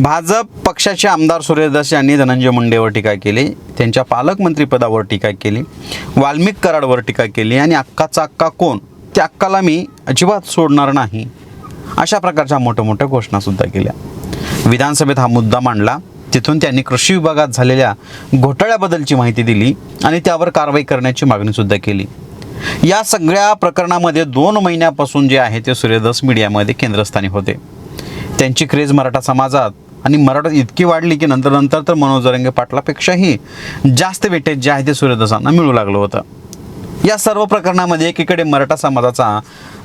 भाजप पक्षाचे आमदार सूर्यदास यांनी धनंजय मुंडेवर टीका केली. त्यांच्या पालकमंत्रीपदावर टीका केली. वाल्मिक कराडवर टीका केली. आणि अक्काचा अक्का कोण? त्या अक्काला मी अजिबात सोडणार नाही. अशा प्रकारच्या मोठ्या मोठ्या घोषणासुद्धा केल्या. विधानसभेत हा मुद्दा मांडला. तिथून त्यांनी कृषी विभागात झालेल्या घोटाळ्याबद्दलची माहिती दिली आणि त्यावर कारवाई करण्याची मागणीसुद्धा केली. या सगळ्या प्रकरणामध्ये दोन महिन्यापासून जे आहे ते सूर्यदास मीडियामध्ये केंद्रस्थानी होते. त्यांची क्रेज मराठा समाजात आणि मराठा इतकी वाढली की नंतर नंतर तर मनोज जरंगे पाटलापेक्षाही जास्त वेटेज जे आहे ते सूर्यदासांना मिळू लागलं होतं. या सर्व प्रकरणामध्ये एकीकडे मराठा समाजाचा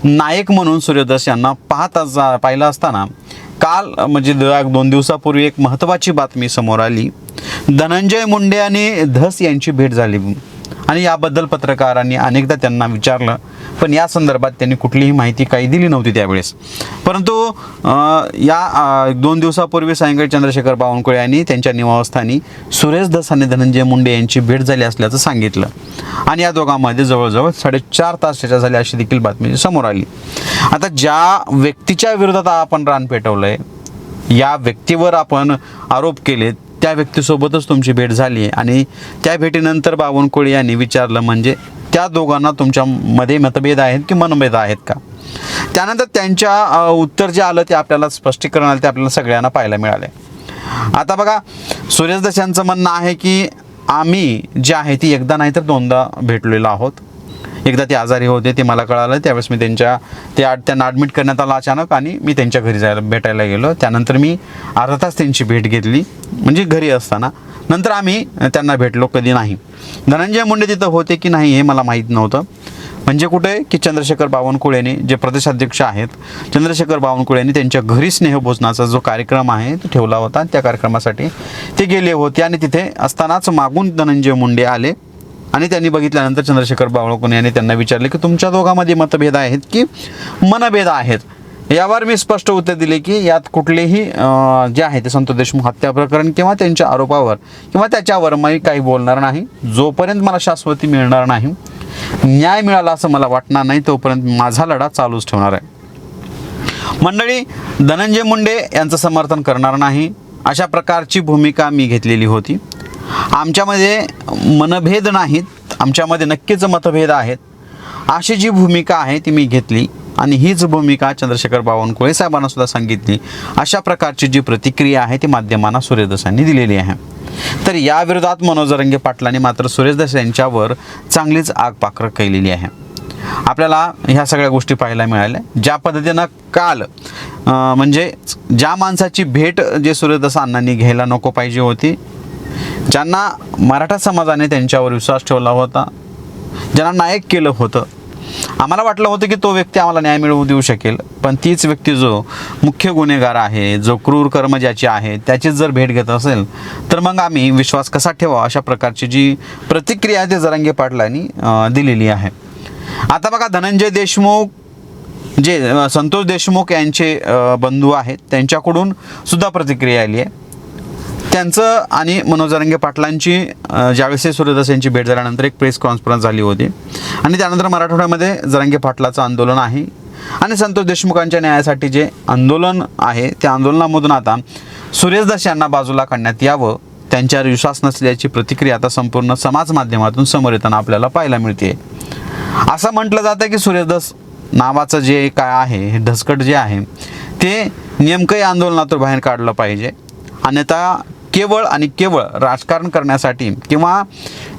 नायक म्हणून सूर्यदास यांना पाहत पाहिला पाहिलं असताना काल म्हणजे दोन दिवसापूर्वी एक महत्त्वाची बातमी समोर आली. धनंजय मुंडे आणि धस यांची भेट झाली. आणि याबद्दल पत्रकारांनी अनेकदा त्यांना विचारलं पण या संदर्भात त्यांनी कुठलीही माहिती काही दिली नव्हती त्यावेळेस. परंतु या दोन दिवसापूर्वी सायंकाळी चंद्रशेखर बावनकुळे यांनी त्यांच्या निवासस्थानी सुरेश दस आणि धनंजय मुंडे यांची भेट झाली असल्याचं सांगितलं. आणि या दोघांमध्ये जवळजवळ साडेचार तास चर्चा झाली अशी देखील बातमी समोर आली. आता ज्या व्यक्तीच्या विरोधात आपण रान पेटवलंय या व्यक्तीवर आपण आरोप केलेत त्या व्यक्तीसोबतच तुमची भेट झाली आणि त्या भेटीनंतर बावनकुळे यांनी विचारलं म्हणजे त्या दोघांना तुमच्यामध्ये मतभेद आहेत की मनभेद आहेत का? त्यानंतर त्यांच्या उत्तर जे आलं ते आपल्याला स्पष्टीकरण आलं ते आपल्याला सगळ्यांना पाहायला मिळाले आता बघा सुरेश यांचं म्हणणं आहे की आम्ही जे आहे ती एकदा नाही तर दोनदा भेटलेलो आहोत. एकदा ते आजारी होते ते मला कळालं. त्यावेळेस मी त्यांच्या ते आड त्यांना ॲडमिट करण्यात आलं अचानक आणि मी त्यांच्या घरी जायला भेटायला गेलो. त्यानंतर मी अर्धा तास त्यांची भेट घेतली म्हणजे घरी असताना. नंतर आम्ही त्यांना भेटलो कधी नाही. धनंजय मुंडे तिथं होते की नाही हे मला माहीत नव्हतं. म्हणजे कुठे? की चंद्रशेखर बावनकुळेने जे प्रदेशाध्यक्ष आहेत चंद्रशेखर बावनकुळेने त्यांच्या घरी स्नेहभोजनाचा जो कार्यक्रम आहे तो ठेवला होता. त्या कार्यक्रमासाठी ते गेले होते आणि तिथे असतानाच मागून धनंजय मुंडे आले. आणि त्यांनी बघितल्यानंतर चंद्रशेखर बावळकुणे यांनी त्यांना विचारले की तुमच्या दोघांमध्ये मतभेद आहेत की मनभेद आहेत? यावर मी स्पष्ट उत्तर दिले की यात कुठलेही जे आहे ते संतोष देशमुख हत्या प्रकरण किंवा त्यांच्या आरोपावर किंवा त्याच्यावर मी काही बोलणार नाही. जोपर्यंत मला शाश्वती मिळणार नाही न्याय मिळाला असं मला वाटणार नाही तोपर्यंत माझा लढा चालूच ठेवणार आहे. मंडळी धनंजय मुंडे यांचं समर्थन करणार नाही. अशा प्रकारची भूमिका मी घेतलेली होती. आमच्यामध्ये मनभेद नाहीत. आमच्यामध्ये नक्कीच मतभेद आहेत. अशी जी भूमिका आहे ती मी घेतली आणि हीच भूमिका चंद्रशेखर बावनकुळे साहेबांना सुद्धा सांगितली. अशा प्रकारची जी प्रतिक्रिया आहे ती माध्यमांना सूर्यदसांनी दिलेली आहे. तर या विरोधात मनोज रंगे पाटलांनी मात्र सुरेशदस यांच्यावर चांगलीच आग पाखर केलेली आहे. आपल्याला ह्या सगळ्या गोष्टी पाहायला मिळाल्या. ज्या पद्धतीनं काल म्हणजे ज्या माणसाची भेट जे सूर्यदास अण्णांनी घ्यायला नको पाहिजे होती ज्यांना मराठा समाजाने त्यांच्यावर विश्वास ठेवला होता ज्यांना नायक केलं होतं. आम्हाला वाटलं होतं की तो व्यक्ती आम्हाला न्याय मिळवू देऊ शकेल पण तीच व्यक्ती जो मुख्य गुन्हेगार आहे जो क्रूर कर्म ज्याची आहे त्याचीच जर भेट घेत असेल तर मग आम्ही विश्वास कसा ठेवा अशा प्रकारची जी प्रतिक्रिया आहे ते जरांगे पाटलांनी दिलेली आहे. आता बघा धनंजय देशमुख जे संतोष देशमुख यांचे बंधू आहेत त्यांच्याकडून सुद्धा प्रतिक्रिया आली आहे. त्यांचं आणि मनोज जरंगे पाटलांची ज्यावेळेस सूर्यदास यांची भेट झाल्यानंतर एक प्रेस कॉन्फरन्स झाली होती. आणि त्यानंतर मराठवाड्यामध्ये जरंगे पाटलाचं आंदोलन आहे. आणि संतोष देशमुखांच्या न्यायासाठी जे आंदोलन आहे त्या आंदोलनामधून आता सूर्यदास यांना बाजूला काढण्यात यावं त्यांच्यावर विश्वास नसल्याची प्रतिक्रिया आता संपूर्ण समाज माध्यमातून समोर येताना आपल्याला पाहायला मिळते. असं म्हटलं जातं की सूर्यदास नावाचं जे काय आहे हे ढसकट जे आहे ते नेमकं या आंदोलनातून बाहेर काढलं पाहिजे. अन्यथा केवळ आणि केवळ राजकारण करण्यासाठी किंवा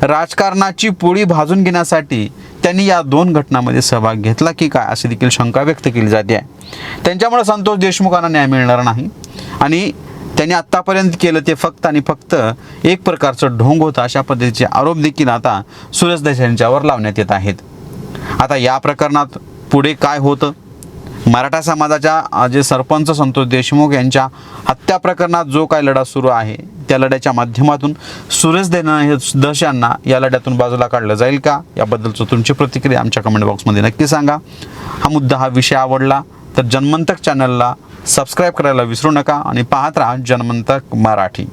राजकारणाची पोळी भाजून घेण्यासाठी त्यांनी या दोन घटनांमध्ये सहभाग घेतला की काय अशी देखील शंका व्यक्त केली जाते. आहे त्यांच्यामुळे संतोष देशमुखांना न्याय मिळणार नाही आणि त्यांनी आत्तापर्यंत केलं ते फक्त आणि फक्त एक प्रकारचं ढोंग होतं अशा पद्धतीचे आरोप देखील आता सुरेश देश यांच्यावर लावण्यात येत आहेत. आता या प्रकरणात पुढे काय होतं? मराठा समाजाच्या जे सरपंच संतोष देशमुख यांच्या हत्या प्रकरणात जो काय लढा सुरू आहे त्या लढ्याच्या माध्यमातून सुरेश देना हे दश यांना या लढ्यातून बाजूला काढलं जाईल का? याबद्दलचं तुमची प्रतिक्रिया आमच्या कमेंट बॉक्समध्ये नक्की सांगा. हा मुद्दा हा विषय आवडला तर जन्मंतक चॅनलला सबस्क्राईब करायला विसरू नका आणि पाहत राहा जन्मंतक मराठी.